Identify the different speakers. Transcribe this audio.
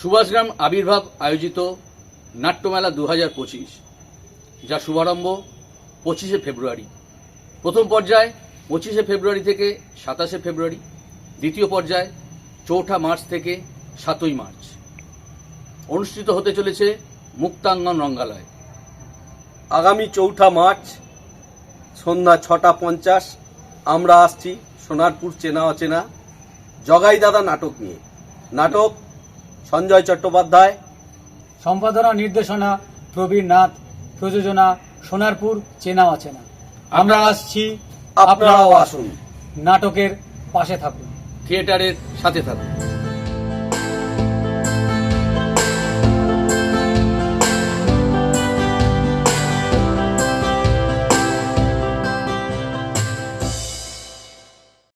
Speaker 1: সুভাষগ্রাম আবির্ভাব আয়োজিত নাট্যমেলা দু হাজার পঁচিশ, যা শুভারম্ভ পঁচিশে ফেব্রুয়ারি। প্রথম পর্যায় পঁচিশে ফেব্রুয়ারি থেকে সাতাশে ফেব্রুয়ারি, দ্বিতীয় পর্যায়ে চৌঠা মার্চ থেকে সাতই মার্চ। অনুষ্ঠিত হতে চলেছে মুক্তাঙ্গন রঙ্গালয়।
Speaker 2: আগামী চৌঠা মার্চ সন্ধ্যা ছটা পঞ্চাশ আমরা আসছি সোনারপুর চেনা অচেনা জগাই দাদা নাটক নিয়ে। নাটক সঞ্জয় চট্টোপাধ্যায়।
Speaker 3: সম্পাদনা নির্দেশনা প্রবীর নাথ প্রযোজনা সোনারপুর চেনা অচেনা। আমরা আসছি
Speaker 2: আপনারাও আসুন।
Speaker 3: নাটকের পাশে থাকুন।
Speaker 1: থিয়েটারের সাথে থাকুন।